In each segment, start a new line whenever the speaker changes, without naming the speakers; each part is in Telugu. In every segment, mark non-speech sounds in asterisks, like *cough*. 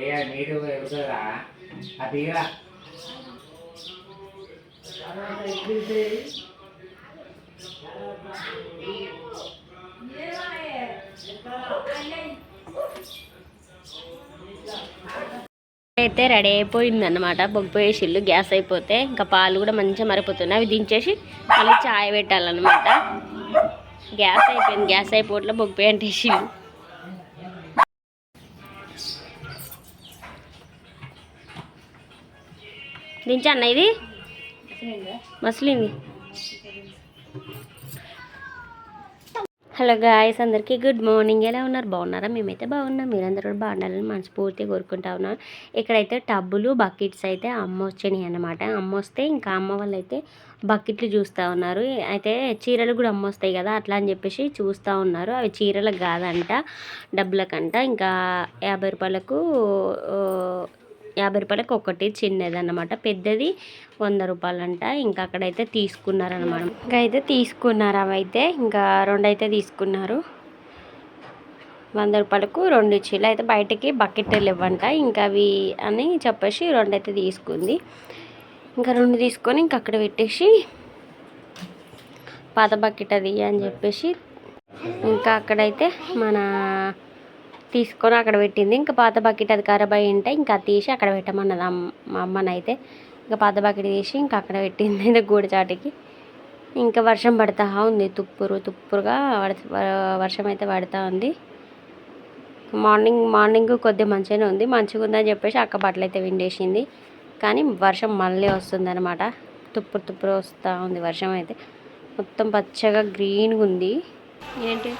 ఏ నీరు ఎగుతుందా అది ఇరా.
అయితే రెడీ అయిపోయింది అనమాట బొగ్గిపోయేసిల్లు గ్యాస్ అయిపోతే ఇంకా పాలు కూడా మంచిగా మరిపోతున్నాయి. అవి దించేసి మళ్ళీ చాయ్ పెట్టాలన్నమాట. గ్యాస్ అయిపోయింది. గ్యాస్ అయిపోవట్లో బొగ్గిపోయి అంటేసిళ్ళు. దించా అన్న ఇది. మసలింది. హలో గాయస్ అందరికీ గుడ్ మార్నింగ్. ఎలా ఉన్నారు? బాగున్నారా? మేమైతే బాగున్నాం. మీరందరూ కూడా బాగుండాలని మనస్ఫూర్తిగా కోరుకుంటా ఉన్నాం ఇక్కడైతే టబ్బులు బకెట్స్ అయితే అమ్మ వచ్చినాయి అన్నమాట. అమ్మ వస్తే ఇంకా అమ్మ వాళ్ళు అయితే బకెట్లు చూస్తూ ఉన్నారు. అయితే చీరలు కూడా అమ్మ వస్తాయి కదా అట్లా అని చెప్పేసి చూస్తూ ఉన్నారు. అవి చీరలకు కాదంట డబ్బులకంట. ఇంకా యాభై రూపాయలకు యాభై రూపాయలకి ఒకటి చిన్నది అన్నమాట పెద్దది వంద రూపాయలంట. ఇంకా అక్కడైతే తీసుకున్నారనమాట ఇంకా అయితే తీసుకున్నారు అవి అయితే ఇంకా రెండు అయితే తీసుకున్నారు. వంద రూపాయలకు రెండు ఇచ్చిళ్ళు. అయితే బయటకి బకెట్లు ఇవ్వంట. ఇంకా అవి అని చెప్పేసి రెండు అయితే తీసుకుంది. ఇంకా రెండు తీసుకొని ఇంక అక్కడ పెట్టేసి పాత బకెట్ అది అని చెప్పేసి ఇంకా అక్కడైతే మన తీసుకొని అక్కడ పెట్టింది. ఇంకా పాత బకెట్ అది ఖరాబ్ అయి ఉంటే ఇంకా అది తీసి అక్కడ పెట్టమన్నది అమ్మ మా అమ్మనైతే. ఇంకా పాత బకెట్ తీసి ఇంకా అక్కడ పెట్టింది అయితే *laughs* గూడిచాటికి. ఇంకా వర్షం పడతా ఉంది. తుప్పురు తుప్పురుగా వర్షం అయితే పడతా ఉంది. మార్నింగ్ మార్నింగ్ కొద్దిగా మంచిగానే ఉంది. మంచిగా ఉందని చెప్పేసి అక్క బట్టలు అయితే విండేసింది. కానీ వర్షం మళ్ళీ వస్తుందన్నమాట. తుప్పురు తుప్పురు వస్తూ ఉంది వర్షం అయితే మొత్తం పచ్చగా గ్రీన్గా ఉంది ఏంటి?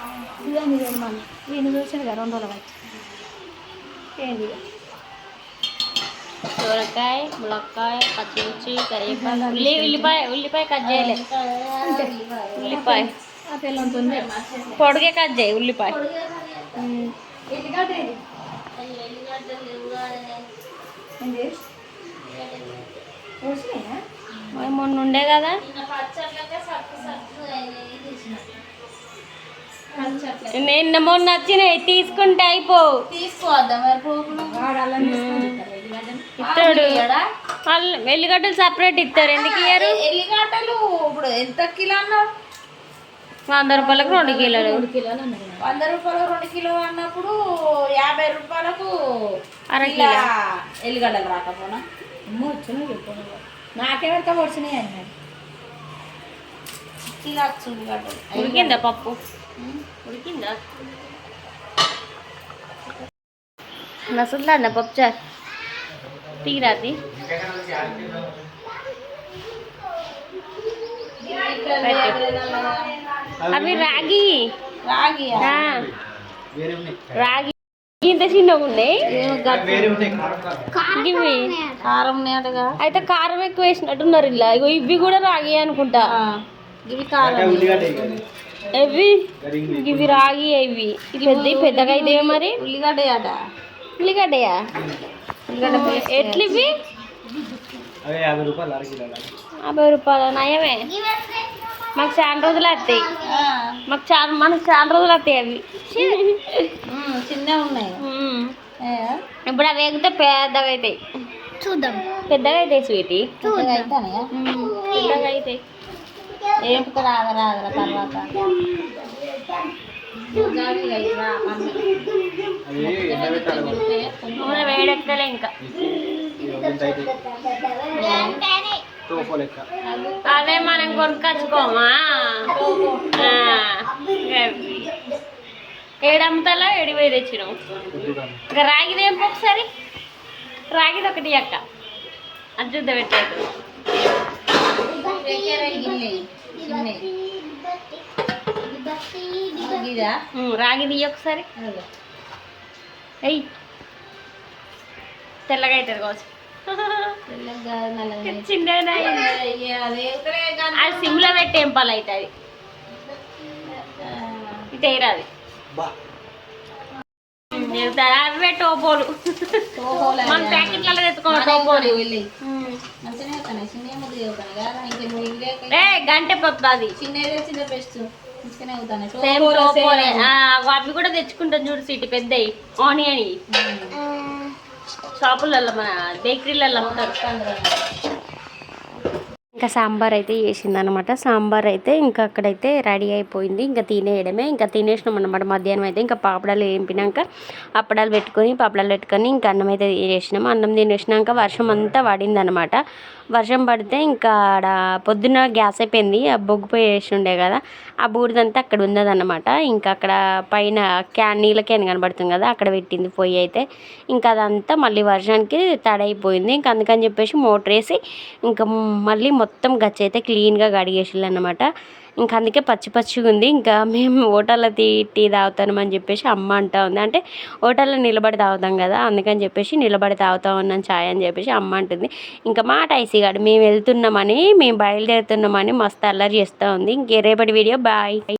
నేను చూసాను కదా రెండు రోజులు వచ్చి ఏంటి?
సోరకాయ ములక్కాయ పచ్చిమిర్చి కరివేపాకు. ఉల్లి ఉల్లిపాయ ఉల్లిపాయ కట్ చేయలే. ఉల్లిపాయ. పొడిగే కట్ చేయి ఉల్లిపాయ. మొన్న ఉండే కదా. నిన్న మొన్న వచ్చినాయి తీసుకుంటే అయిపో. ఇస్తాడు. వాళ్ళు వెల్లిగడ్డలు సపరేట్ ఇస్తారు. ఎందుకు ఇయ్యరు?
ఎల్లిగడ్డలు ఇప్పుడు ఎంత కిలో అన్నారు
వంద రూపాయలకు రెండు కిలోలు.
వంద రూపాయలు రెండు కిలో అన్నప్పుడు యాభై రూపాయలకు
అర
కిలో. ఎల్లిగడ్డలు రాకపోనా? నాకెవరికా వచ్చినాయి అన్నారు ఉల్లిగడ్డలు
ఉడికిందా పప్పు? ఉడికిందా? నసులుదా పప్పు చార్. తీరాది అవి రాగి.
రాగి
ఆ, రాగి. ఇంత చిన్నగా ఉన్నాయి? ఇవి
కారం
అయితే కారం ఎక్కువ వేసినట్టున్నారు ఇలా. ఇగో ఇవి కూడా రాగి అనుకుంటా.
ఇవి కారం.
ఇవి ఇవి రాగి ఇవి ఇది పెద్ద పెద్దగా అయితే మరి?
ఉల్లిగడ్డ
ఉల్లిగడ్డయా ఎట్లు ఇవి
యాభై రూపాయలు
నయమే. మాకు చాలా రోజులు వస్తాయి
ఆ,
మాకు చాలా మనకు చాలా రోజులు వస్తాయి అవి.
ఉమ్, చిన్నగా ఉన్నాయి.
ఇప్పుడు అవి ఎగితే పెద్దగా అవుతాయి
చూద్దాం.
పెద్దగా అవుతాయి స్వీటీ?
పెద్దగా
అవుతాయి
ఏంపుకు రాగ రాగల తర్వాత.
నూనె వేడెక్కలే ఇంకా. అదే మనం కొనుక్కొచ్చుకోమా. ఏడమ్ముతలా ఏడిపోయి తెచ్చినాం. ఇంకా రాగిది ఏం ఒకసారి? రాగిది ఒకటి అక్క. అది చూద్దాం పెట్టలేదు రాగిది ఇయ్యి ఒకసారి.
అదే.
ఎయ్ తెల్లగా అవుతుంది కావచ్చు.
అది
అది సిమ్లో పెట్టి ఎంపాలు అవుతుంది. ఇటు
బా.
అవే టోపోలు
టోహోలు
మన ప్యాకెట్లలో గంటె పప్పు అది అవి. కూడా తెచ్చుకుంటాం చూడు సిటీ పెద్దవి. ఆనియన్ షాపులలో మన బేకరీలలో అమ్ముతారు. ఇంకా సాంబార్ అయితే వేసిందనమాట అనమాట సాంబార్ అయితే ఇంకా అక్కడైతే రెడీ అయిపోయింది. ఇంకా తినేయడమే. ఇంకా తినేసినాం అనమాట మధ్యాహ్నం అయితే ఇంకా పాపడాలు వేపినాక అప్పడాలు పెట్టుకొని పాపడాలు పెట్టుకొని ఇంకా అన్నం అయితే చేసినాం అన్నం తినేసినాక వర్షం అంతా పడింది అనమాట వర్షం పడితే ఇంకా ఆడ పొద్దున్న గ్యాస్ అయిపోయింది. ఆ బొగ్గు పొయ్యి వేసి ఉండే కదా ఆ బూడిదంతా అక్కడ ఉన్నదన్నమాట. ఇంకా అక్కడ పైన క్యాన్ నీళ్ళ క్యాన్ కనబడుతుంది కదా అక్కడ పెట్టింది పొయ్యి అయితే. ఇంకా అదంతా మళ్ళీ వర్షానికి తడైపోయింది. ఇంకా అందుకని చెప్పేసి మోటర్ వేసి ఇంకా మళ్ళీ మొత్తం గచ్చి అయితే క్లీన్గా కడిగేసిళ్ళు అనమాట ఇంకా అందుకే పచ్చి పచ్చిగా ఉంది. ఇంకా మేము హోటల్లో తిట్టి టీ తాగుతామని చెప్పేసి అమ్మ అంటా ఉంది. అంటే హోటల్లో నిలబడి తాగుతాం కదా అందుకని చెప్పేసి నిలబడి తాగుతా ఉన్నాం ఛాయ్ అని చెప్పేసి అమ్మ అంటుంది. ఇంకా మా టైసీ గాడు మేము వెళ్తున్నామని మేము బయలుదేరుతున్నామని మస్తు అల్లరి చేస్తూ ఉంది. ఇంకే రేపటి వీడియో బాయ్.